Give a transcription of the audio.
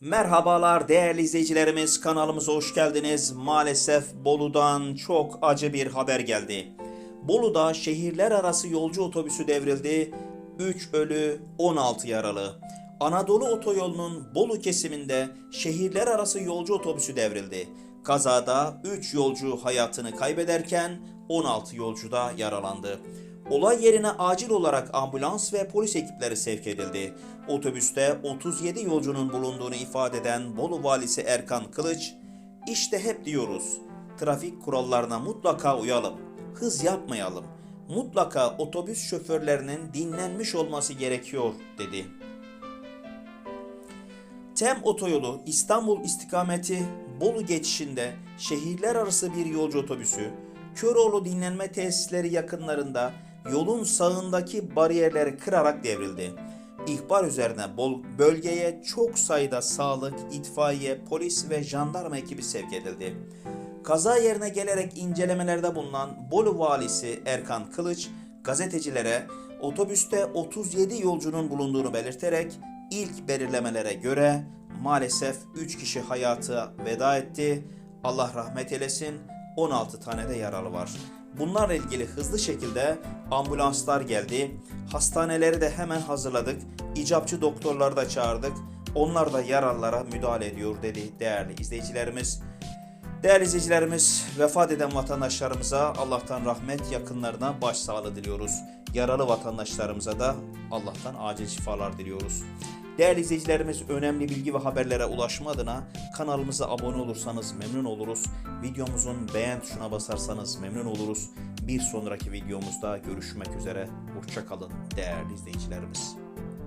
Merhabalar değerli izleyicilerimiz kanalımıza hoş geldiniz. Maalesef Bolu'dan çok acı bir haber geldi. Bolu'da şehirler arası yolcu otobüsü devrildi. 3 ölü 16 yaralı. Anadolu otoyolunun Bolu kesiminde şehirler arası yolcu otobüsü devrildi. Kazada 3 yolcu hayatını kaybederken 16 yolcu da yaralandı. Olay yerine acil olarak ambulans ve polis ekipleri sevk edildi. Otobüste 37 yolcunun bulunduğunu ifade eden Bolu valisi Erkan Kılıç, "İşte hep diyoruz, trafik kurallarına mutlaka uyalım, hız yapmayalım, mutlaka otobüs şoförlerinin dinlenmiş olması gerekiyor dedi. Tem otoyolu İstanbul istikameti Bolu geçişinde şehirler arası bir yolcu otobüsü Köroğlu dinlenme tesisleri yakınlarında yolun sağındaki bariyerleri kırarak devrildi. İhbar üzerine bölgeye çok sayıda sağlık, itfaiye, polis ve jandarma ekibi sevk edildi. Kaza yerine gelerek incelemelerde bulunan Bolu valisi Erkan Kılıç gazetecilere otobüste 37 yolcunun bulunduğunu belirterek ilk belirlemelere göre maalesef 3 kişi hayatı veda etti. Allah rahmet eylesin. 16 tane de yaralı var. Bunlarla ilgili hızlı şekilde ambulanslar geldi. Hastaneleri de hemen hazırladık. İcapçı doktorları da çağırdık. Onlar da yaralılara müdahale ediyor dedi değerli izleyicilerimiz. Değerli izleyicilerimiz, vefat eden vatandaşlarımıza Allah'tan rahmet, yakınlarına başsağlığı diliyoruz. Yaralı vatandaşlarımıza da Allah'tan acil şifalar diliyoruz. Değerli izleyicilerimiz, önemli bilgi ve haberlere ulaşma adına kanalımıza abone olursanız memnun oluruz. Videomuzun beğen tuşuna basarsanız memnun oluruz. Bir sonraki videomuzda görüşmek üzere. Hoşçakalın değerli izleyicilerimiz.